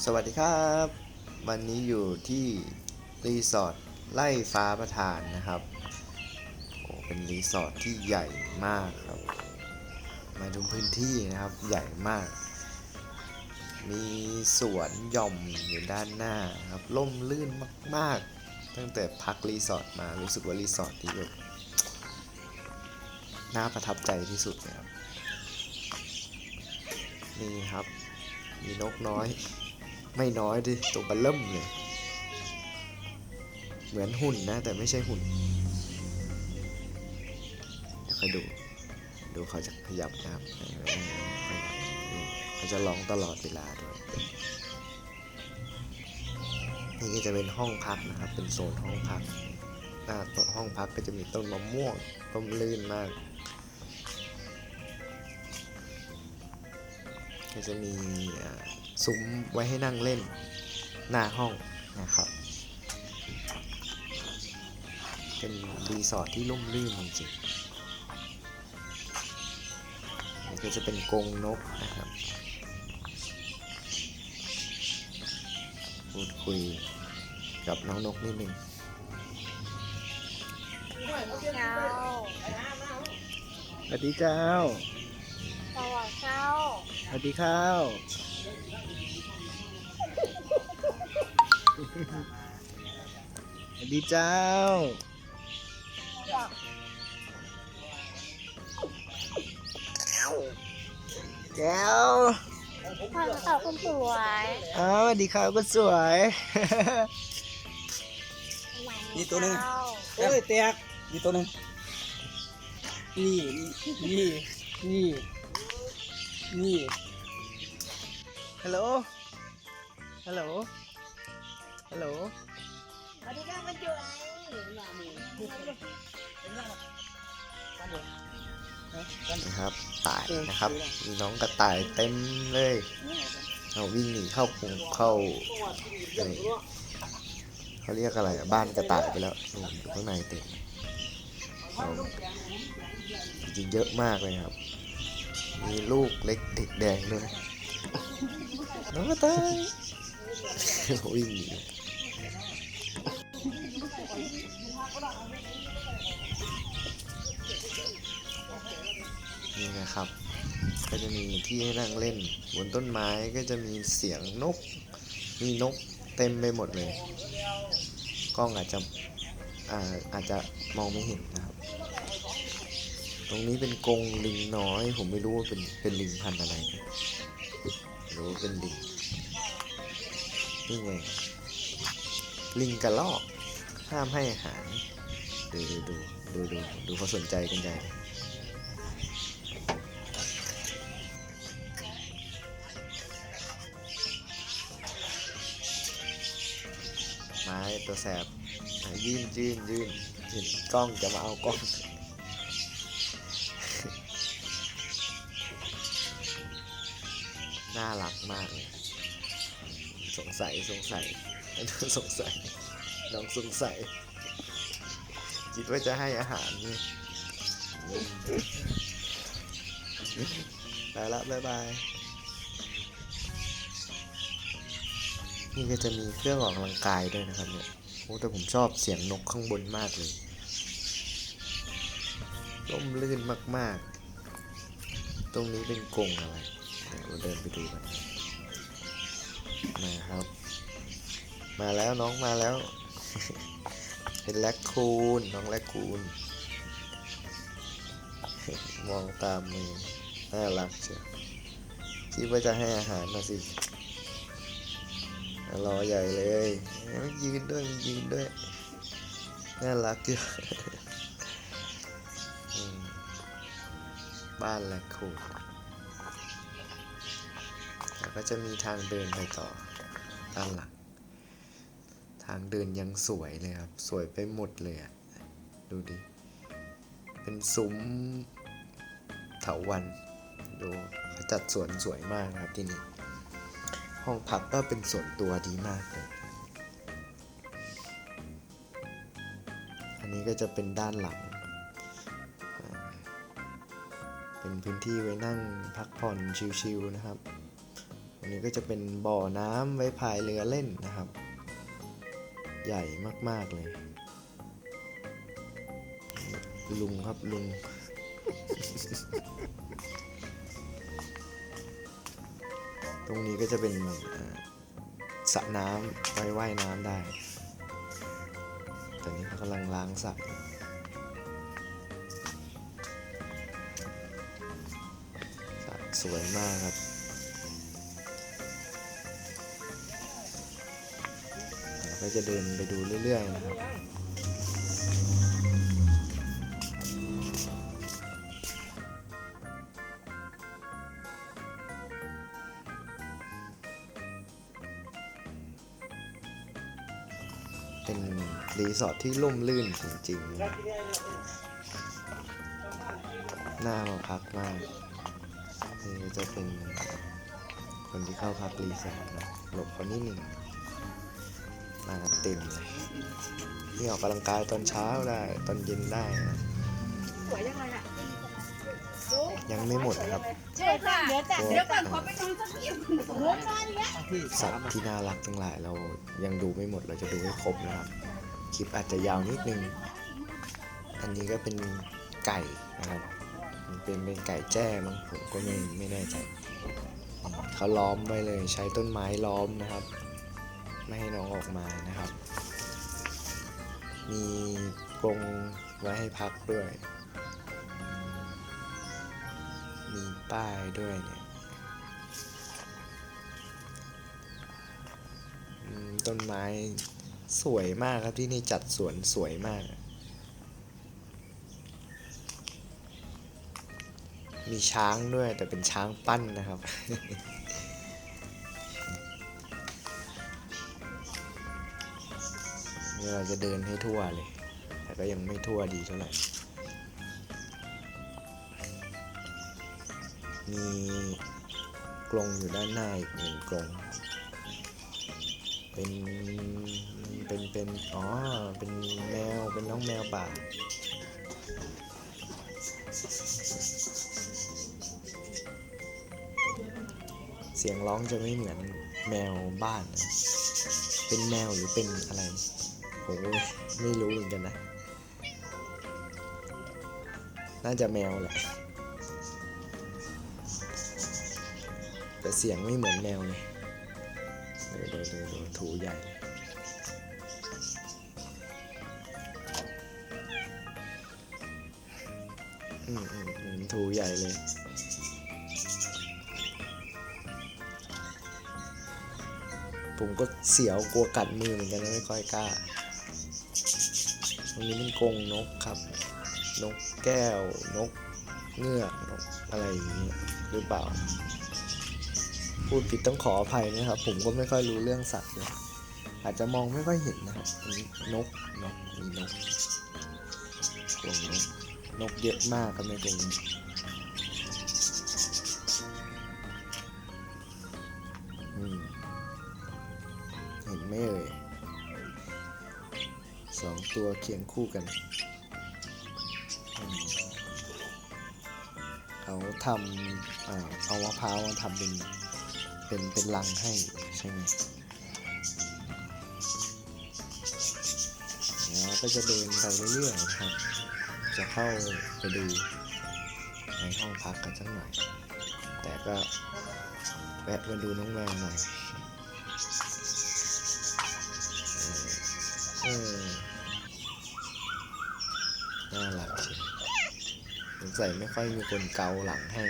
สวัสดีครับ วันนี้อยู่ที่รีสอร์ทไล่ฟ้าประทานนะครับโอ้เป็นรีสอร์ทที่ใหญ่มากครับ มาดูพื้นที่นะครับใหญ่มาก มีสวนหย่อมอยู่ด้านหน้าครับล่มลื่นมาก ๆ ตั้งแต่พักรีสอร์ทมารู้สึกว่ารีสอร์ทที่แบบน่าประทับใจที่สุดเลยครับนี่ครับมีนกน้อย ไม่น้อยดิตัวบัลเริ่มเลย เหมือนหุ่นนะ แต่ไม่ใช่หุ่นเดี๋ยวค่อยดู ดูเขาจะขยับนะครับเขาจะร้องตลอดเวลาด้วยนี่ก็จะเป็นห้องพักนะครับ เป็นโซนห้องพักหน้าโต๊ะห้องพักก็จะมีต้นมะม่วงต้นลื่นมาก ก็จะมีอ่า ซุ้มไว้ให้นั่งเล่นหน้าห้องนะครับ เป็นรีสอร์ทที่ร่มรื่นจริงๆนี่ก็จะเป็นกรงนกนะครับพูดคุยกับน้องนกนิดนึงเจ้าสวัสดีเจ้าสวัสดีเจ้าสวัสดีข้าว สวัสดีเจ้า แก้วพ่อสาวคนสวยอ้าวสวัสดีครับก็สวย นี่ตัวหนึ่งเจ้าเอ้ยแตกนี่ตัวหนึงนี่นี่นี่นี่ ฮัลโหล ฮัลโหล ฮัลโหลสวัสดีค่ะมันอยู่ไหนนะครับตายนะครับ น้องกระต่ายเต็มเลยเอาวิ่งหนีเข้ากรงเข้าเขาเรียกอะไรบ้านกระต่ายไปแล้วนู่นอยู่ข้างในเต็มจริงเยอะมากเลยครับ มีลูกเล็กเด็กแดงด้วยน้องกระต่ายวิ่งหนี นี่นะครับ ก็จะมีที่ให้นั่งเล่น บนต้นไม้ก็จะมีเสียงนก มีนกเต็มไปหมดเลย กล้องอาจจะอาอาจจะมองไม่เห็นนะครับ ตรงนี้เป็นกรงลิงน้อย ผมไม่รู้ว่าเป็นเป็นลิงพันธุ์อะไรนะรู้เป็นลิงนี่ไงลิงกระลอก ห้ามให้อาหารดูดูดูดูดูดูเขาสนใจกันใหญ่เลยไม้ตัวแสบยื่นยื่นยื่นยื่นกล้องจะมาเอากล้องน่ารักมากเลยสงสัยสงสัยสงสัย น้องสงสัยคิดว่าจะให้อาหารนี่ไปละบ๊ายบาย นี่ก็จะมีเครื่องออกกำลังกายด้วยนะครับเนี่ยโอ้แต่ผมชอบเสียงนกข้างบนมากเลยร่มรื่นมาก ๆ ตรงนี้เป็นกรงอะไรเดี๋ยวเราเดินไปดูกันมาครับ มาแล้วน้องมาแล้ว เป็นแลคคูนน้องแลคคูนมองตามมือน่ารักเชียวคิดว่าจะให้อาหารมาสิรอใหญ่เลยยืนด้วยยืนด้วยน่ารักอยู่อืมบ้านแลคคูนแล้วก็จะมีทางเดินไปต่อด้านหลังางเดินยังสวยเลยครับ สวยไปหมดเลยอะดูดิ เป็นซุ้มเถาวัน ดูเขาจัดสวนสวยมากนะครับที่นี่ ห้องพักก็เป็นส่วนตัวดีมากเลย อันนี้ก็จะเป็นด้านหลัง เป็นพื้นที่ไว้นั่งพักผ่อนชิลๆนะครับอันนี้ก็จะเป็นบ่อน้ำไว้พายเรือเล่นนะครับ ใหญ่มาก ๆ เลย ลุงครับลุง ตรงนี้ก็จะเป็นสระน้ำไว้ว่ายน้ำได้ ตอนนี้เขากำลังล้างสระสระสวยมากครับ ก็จะเดินไปดูเรื่อยๆนะครับเป็นรีสอร์ทที่ร่มรื่นจริงๆนะน่ามาพักมากนี่จะเป็นคนที่เข้าพักรีสอร์ทนะหลบเขานิดหนึ่ง มากันเต็มเลยนี่ออกกำลังกายตอนเช้าได้ ตอนเย็นได้นะสวยจังเลยอะยังไม่หมดนะครับใช่ค่ะเดี๋ยวแต่พวกเดี๋ยวก่อนขอไปนอนสักทีเดี๋ยวก่อนเนี้ยที่สัสาตมว์อะที่น่ารักทั้งหลายเรายังดูไม่หมดเราจะดูให้ครบนะครับ คลิปอาจจะยาวนิดนึง อันนี้ก็เป็นไก่นะครับมันเป็นเป็นไก่แจ้มั้งผมก็ไม่ไม่แน่ใจเขาล้อมไว้เลยใช้ต้นไม้ล้อมนะครับ ไม่ให้น้องออกมานะครับ มีกรงไว้ให้พักด้วย มีป้ายด้วยเนี่ยต้นไม้สวยมากครับที่นี่จัดสวนสวยมาก มีช้างด้วยแต่เป็นช้างปั้นนะครับ เราจะเดินให้ทั่วเลย แต่ก็ยังไม่ทั่วดีเท่าไหร่ มีกรงอยู่ด้านหน้าอีกหนึ่งกรงเป็น เป็น เป็น อ๋อ เป็นแมว เป็นน้องแมวป่า เสียงร้องจะไม่เหมือนแมวบ้าน เป็นแมวหรือเป็นอะไร ผมก็ไม่รู้เหมือนกันนะ น่าจะแมวแหละ แต่เสียงไม่เหมือนแมวเลยดูดูดูดูถูใหญ่เลยอืมอืมอืมถูใหญ่เลยผมก็เสียวกลัวกัดมือเหมือนกันไม่ค่อยกล้า ตรงนี้เป็นกรงนกครับ นกแก้วนกเงือกนกอะไรอย่างเงี้ยหรือเปล่า พูดผิดต้องขออภัยนะครับ ผมก็ไม่ค่อยรู้เรื่องสัตว์เลยอาจจะมองไม่ค่อยเห็นนะครับนนกนกมีนกกรงนกนกเยอะมากครับในกรงนี้เห็นไหมเอ่ย สองตัวเคียงคู่กัน เขาทำเอามะพร้าวมาทำเป็นเป็นเป็นรังให้ใช่ไหมแล้วก็จะเดินไปเรื่อยๆนะครับ จะเข้าไปดูในห้องพักกันสักหน่อย แต่ก็แวะมาดูน้องแมวหน่อย เออ น่ารักเชียวสงสัยไม่ค่อยมีคนเกาหลังให้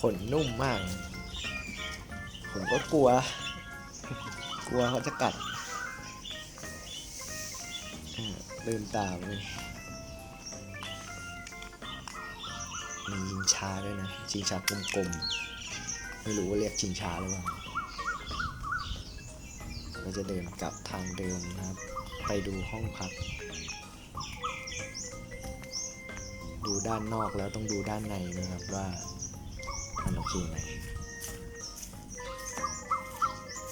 ขนนุ่มมาก ผมก็กลัว กลัวเขาจะกัดอ่าเดินตามเลยมีชิงช้าด้วยนะ ชิงช้ากลมๆ ไม่รู้ว่าเรียกชิงช้าหรือเปล่า เราจะเดินกลับทางเดิมนะครับ ไปดูห้องพัก ดูด้านนอกแล้วต้องดูด้านในนะครับว่ามันโอเคไหม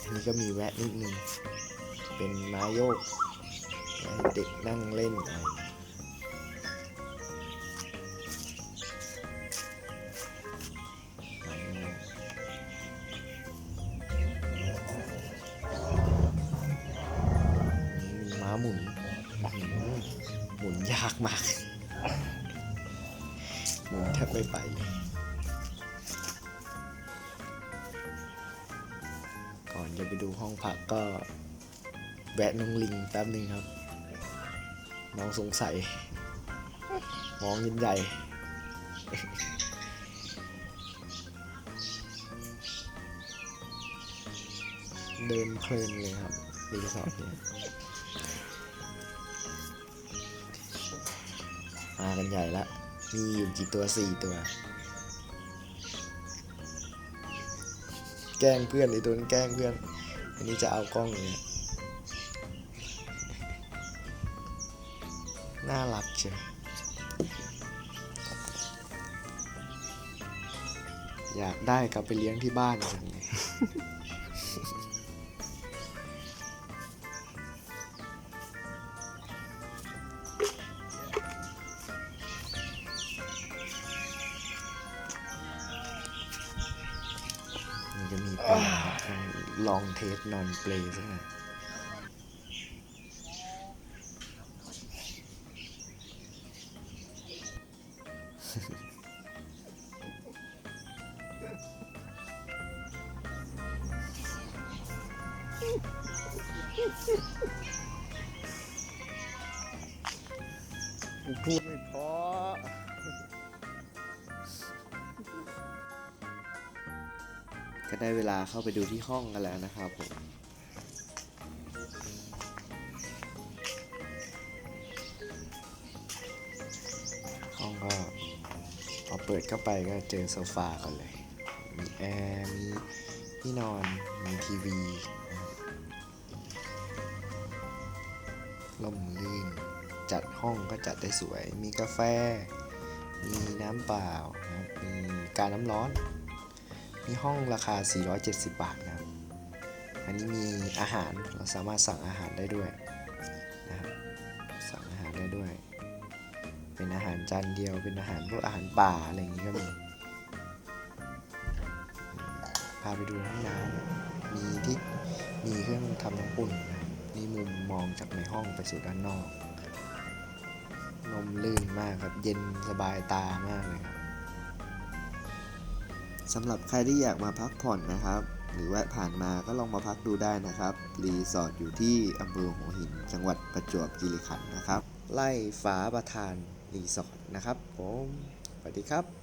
อันนี้ก็มีแวะนิดนึง เป็นไม้โยก เด็กนั่งเล่นอะไร อย่างเงี้ยากมากหมุนแทบไม่ไปเลยก่อนจะไปดูห้องพักก็แวะน้องลิงแป๊บหนึ่งครับ น้องสงสัยมองยินใหญ่เดินเพลินเลยครับรีสอร์ทเนี่ย มากันใหญ่ละ มีอยู่กี่ตัวสี่ตัว แกล้งเพื่อนไอ้ตัวนั้นแกล้งเพื่อน อันนี้จะเอากล้องเลยน่ารักเชียวอยากได้กลับไปเลี้ยงที่บ้านจังเลย องเทสนอนเปลย์สักหน่อย ก็ได้เวลาเข้าไปดูที่ห้องกันแล้วนะครับผมห้องก็พอเปิดเข้าไปก็เจอโซฟาก่อนเลย มีแอร์มีที่นอนมีทีวีล่มลื่นจัดห้องก็จัดได้สวย มีกาแฟ มีน้ำเปล่านะมีการน้ำร้อน มีห้องราคา 470 บาทนะครับ อันนี้มีอาหารเราสามารถสั่งอาหารได้ด้วยนะครับ สั่งอาหารได้ด้วย เป็นอาหารจานเดียว เป็นอาหารพวกอาหารป่าอะไรอย่างนี้ก็มี พาไปดูห้องน้ำมีที่มีเครื่องทำน้ำอุ่นนะครับนี่มุมมองจากในห้องไปสู่ด้านนอกลมลื่นมากครับ เย็นสบายตามากเลยครับ สำหรับใครที่อยากมาพักผ่อนนะครับ หรือแวะผ่านมาก็ลองมาพักดูได้นะครับ รีสอร์ทอยู่ที่อำเภอหัวหิน จังหวัดประจวบคีรีขันธ์นะครับ ไล่ฟ้าประธานรีสอร์ทนะครับผมสวัสดีครับ